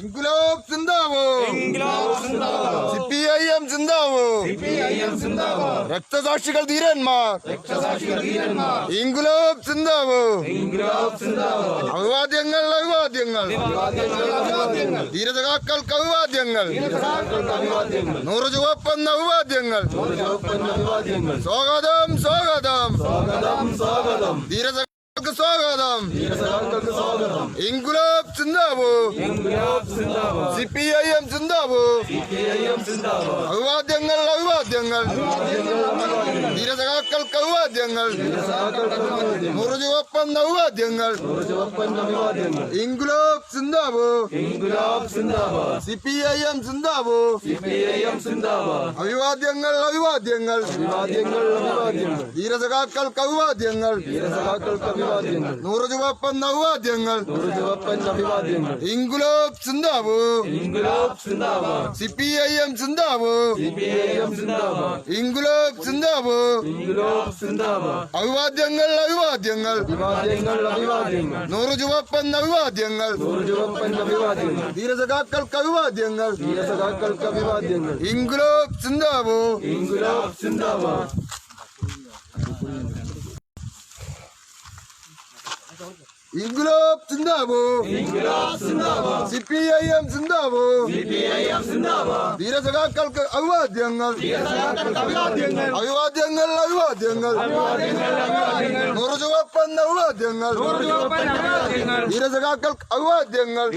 ഇൻകുലാബ് സിന്ദാബോ C P I M സിന്ദാബോ രക്തസാക്ഷികൾ ധീരന്മാർ. ഇൻകുലാബ് സിന്ദാബോ അഭിവാദ്യങ്ങൾ അഭിവാദ്യങ്ങൾ ധീരതകാക്കൾക്ക് അഭിവാദ്യങ്ങൾ നൂറ് ചുവപ്പെന്ന അഭിവാദ്യങ്ങൾ സ്വാഗതം സ്വാഗതം. സ്വാഗതം. ഇൻകുലാബ് സിന്ദാബോ സി പി ഐ എം സിന്ദാബോ അഭിവാദ്യങ്ങൾ അഭിവാദ്യങ്ങൾ ധീരസഖാക്കൾക്ക് അഭിവാദ്യങ്ങൾ നൂറ് ചുവപ്പെന്ന അഭിവാദ്യങ്ങൾ ഇൻകുലാബ് സിന്ദാബോ സി പി ഐ എം സിന്ദാബോ അഭിവാദ്യങ്ങൾ അഭിവാദ്യങ്ങൾ. ധീരസഖാക്കൾക്ക് അഭിവാദ്യങ്ങൾ. നൂറ് ചുവപ്പെന്ന അഭിവാദ്യങ്ങൾ. ഇൻകുലാബ് സിന്ദാബോ സി പി ഐ എം സിന്ദാബോ ഇൻകുലാബ് സിന്ദാബോ അഭിവാദ്യങ്ങൾ അഭിവാദ്യങ്ങൾ നൂറ് ചുവപ്പൻ അഭിവാദ്യങ്ങൾ ധീരസഖാക്കൾക്ക് അഭിവാദ്യങ്ങൾ ഇൻകുലാബ് സിന്ദാബോ ഇൻകുലാബ് സിന്ദാബോ സി പി ഐ എം സിന്ദാബോ ധീരസഖാക്കൾക്ക് അഭിവാദ്യങ്ങൾ അഭിവാദ്യങ്ങൾ അഭിവാദ്യങ്ങൾ നൂറ് ചുവപ്പെന്ന അഭിവാദ്യങ്ങൾ ധീരസഖാക്കൾക്ക് അഭിവാദ്യങ്ങൾ